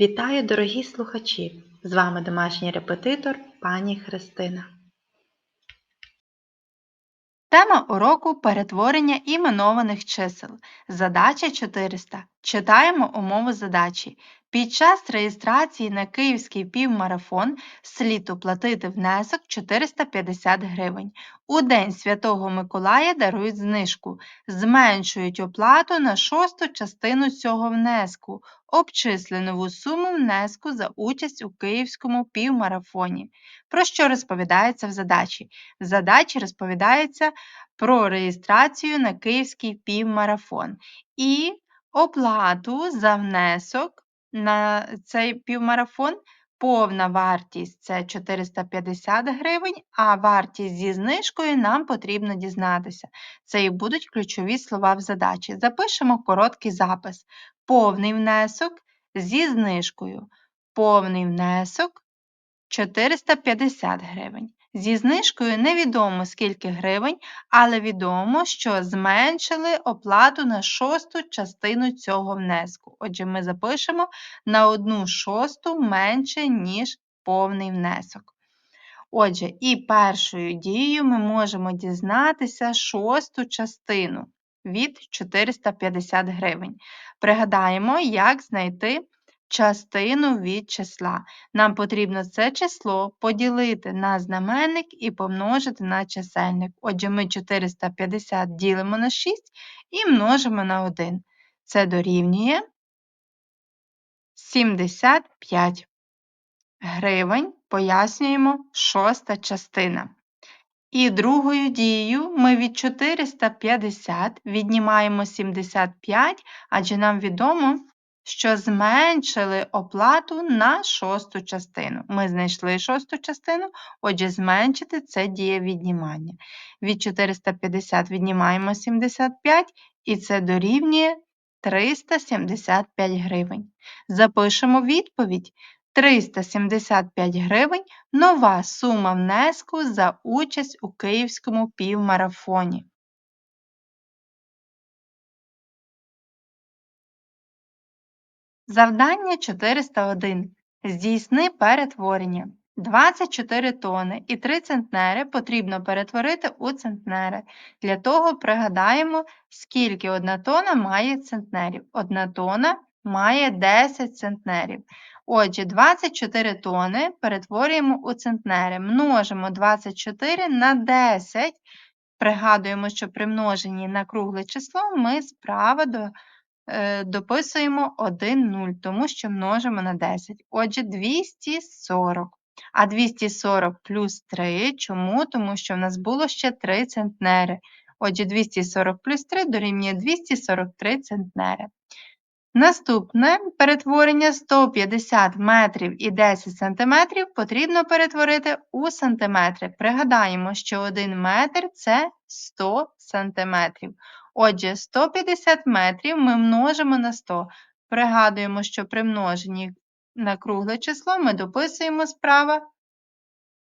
Вітаю, дорогі слухачі! З вами домашній репетитор пані Христина. Тема уроку перетворення іменованих чисел. Задача 400. Читаємо умову задачі. Під час реєстрації на Київський півмарафон слід оплатити внесок 450 гривень. У День Святого Миколая дарують знижку, зменшують оплату на шосту частину цього внеску, обчислену суму внеску за участь у Київському півмарафоні. Про що розповідається в задачі? В задачі розповідається про реєстрацію на Київський півмарафон і оплату за внесок на цей півмарафон. Повна вартість це 450 гривень, а вартість зі знижкою нам потрібно дізнатися. Це і будуть ключові слова в задачі. Запишемо короткий запис. Повний внесок зі знижкою. Повний внесок 450 гривень. Зі знижкою невідомо скільки гривень, але відомо, що зменшили оплату на шосту частину цього внеску. Отже, ми запишемо на одну шосту менше, ніж повний внесок. Отже, і першою дією ми можемо дізнатися шосту частину від 450 гривень. Пригадаємо, як знайти частину від числа. Нам потрібно це число поділити на знаменник і помножити на чисельник. Отже, ми 450 ділимо на 6 і множимо на 1. Це дорівнює 75 гривень, пояснюємо шоста частина. І другою дією ми від 450 віднімаємо 75, адже нам відомо, що зменшили оплату на шосту частину. Ми знайшли шосту частину, отже, зменшити це діє віднімання. Від 450 віднімаємо 75, і це дорівнює 375 гривень. Запишемо відповідь. 375 гривень нова сума внеску за участь у Київському півмарафоні. Завдання 401. Здійсни перетворення. 24 тони і 3 центнери потрібно перетворити у центнери. Для того пригадаємо, скільки одна тона має центнерів. Одна тона має 10 центнерів. Отже, 24 тони перетворюємо у центнери. Множимо 24 на 10. Пригадуємо, що при множенні на кругле число ми справа до дописуємо 1 0, тому що множимо на 10. Отже, 240. А 240 плюс 3. Чому? Тому що в нас було ще 3 центнери. Отже, 240 плюс 3 дорівнює 243 центнери. Наступне перетворення 150 метрів і 10 сантиметрів потрібно перетворити у сантиметри. Пригадаємо, що 1 метр це 100 сантиметрів. Отже, 150 метрів ми множимо на 100. Пригадуємо, що при множенні на кругле число ми дописуємо справа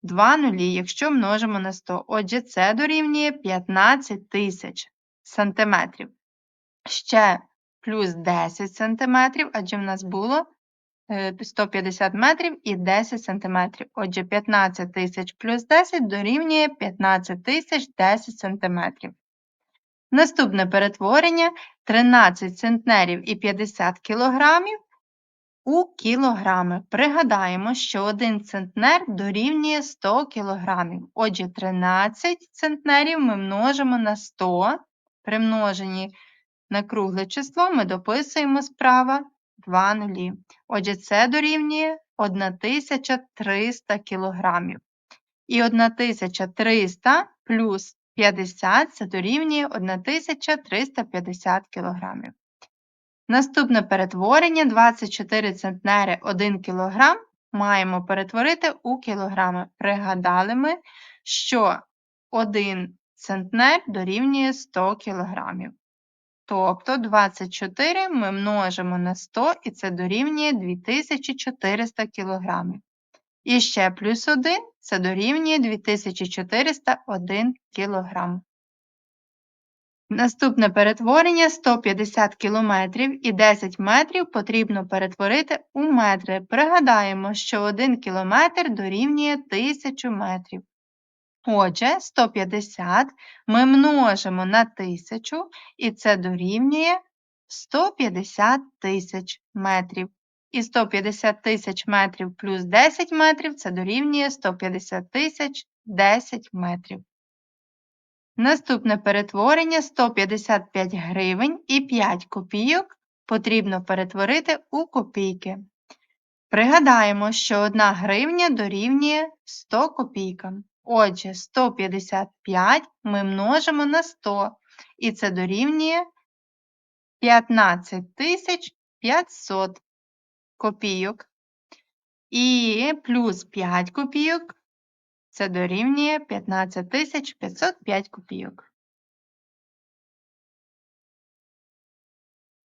2 нулі, якщо множимо на 100. Отже, це дорівнює 15 тисяч сантиметрів. Ще плюс 10 сантиметрів, адже в нас було 150 е, метрів і 10 сантиметрів. Отже, 15 тисяч плюс 10 дорівнює 15 тисяч 10 сантиметрів. Наступне перетворення 13 центнерів і 50 кілограмів у кілограми. Пригадаємо, що 1 центнер дорівнює 100 кілограмів. Отже, 13 центнерів ми множимо на 100. При множенні на кругле число ми дописуємо справа 2 нулі. Отже, це дорівнює 1300 кілограмів. І 1300 плюс 50 це дорівнює 1350 кг. Наступне перетворення 24 центнери 1 кг маємо перетворити у кілограми. Пригадали ми, що 1 центнер дорівнює 100 кг. Тобто 24 ми множимо на 100 і це дорівнює 2400 кг. І ще плюс 1 це дорівнює 2401 кг. Наступне перетворення 150 кілометрів і 10 метрів потрібно перетворити у метри. Пригадаємо, що 1 кілометр дорівнює 1000 метрів. Отже, 150 ми множимо на 1000 і це дорівнює 150 тисяч метрів. І 150 тисяч метрів плюс 10 метрів це дорівнює 150 тисяч 10 метрів. Наступне перетворення 155 гривень і 5 копійок потрібно перетворити у копійки. Пригадаємо, що 1 гривня дорівнює 100 копійкам. Отже, 155 ми множимо на 100, і це дорівнює 15 500 копійок. І плюс 5 копійок це дорівнює 15 505 копійок.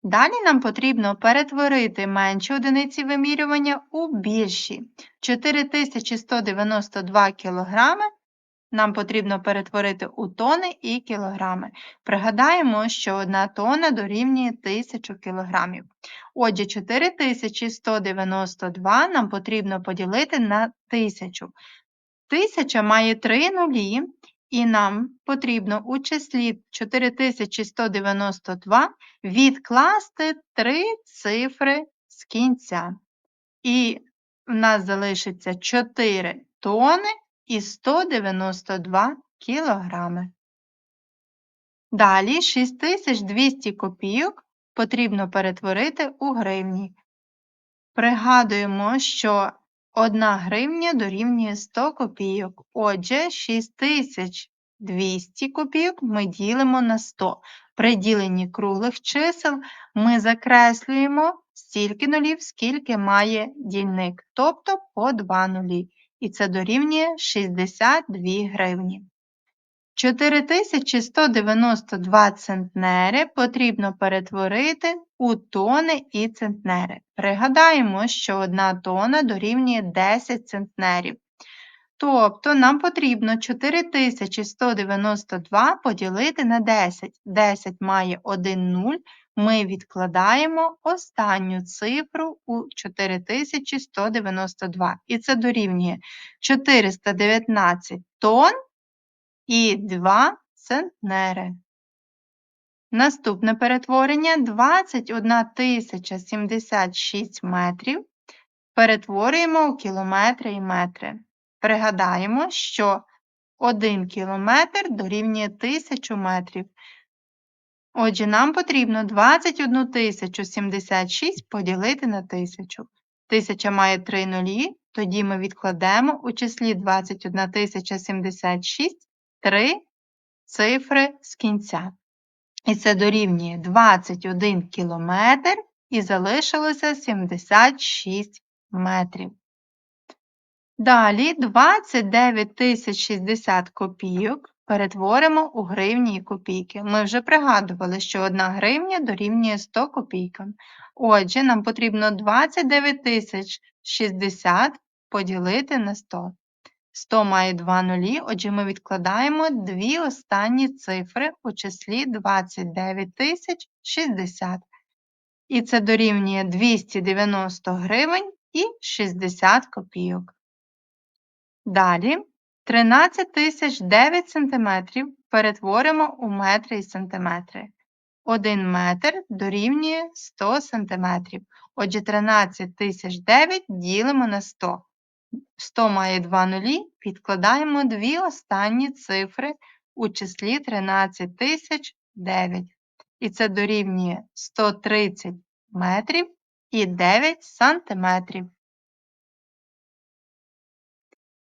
Далі нам потрібно перетворити менші одиниці вимірювання у більші. 4192 кг нам потрібно перетворити у тони і кілограми. Пригадаємо, що 1 тонна дорівнює 1000 кг. Отже, 4192 нам потрібно поділити на 1000. 1000 має 3 нулі, і нам потрібно у числі 4192 відкласти 3 цифри з кінця. І в нас залишиться 4 тони і 192 кілограми. Далі 6200 копійок потрібно перетворити у гривні. Пригадуємо, що 1 гривня дорівнює 100 копійок. Отже, 6200 копійок ми ділимо на 100. При діленні круглих чисел ми закреслюємо стільки нулів, скільки має дільник, тобто по 2 нулі. І це дорівнює 62 гривні. 4192 центнери потрібно перетворити у тони і центнери. Пригадаємо, що 1 тона дорівнює 10 центнерів. Тобто нам потрібно 4192 поділити на 10. 10 має 1 0, ми відкладаємо останню цифру у 4192. І це дорівнює 419 тонн і 2 центнери. Наступне перетворення 21 076 метрів. Перетворюємо у кілометри і метри. Пригадаємо, що 1 кілометр дорівнює 1000 метрів. Отже, нам потрібно 21 076 поділити на 1000. 1000 має 3 нулі, тоді ми відкладемо у числі 21 076 3 цифри з кінця. І це дорівнює 21 кілометр і залишилося 76 метрів. Далі 29 060 копійок перетворимо у гривні і копійки. Ми вже пригадували, що 1 гривня дорівнює 100 копійкам. Отже, нам потрібно 29 060 поділити на 100. 100 має 2 нулі, отже, ми відкладаємо дві останні цифри у числі 29 060. І це дорівнює 290 гривень і 60 копійок. Далі 13 тисяч 9 сантиметрів перетворимо у метри і сантиметри. 1 метр дорівнює 100 сантиметрів. Отже, 13 тисяч 9 ділимо на 100. 100 має 2 нулі, підкладаємо дві останні цифри у числі 13 тисяч 9. І це дорівнює 130 метрів і 9 сантиметрів.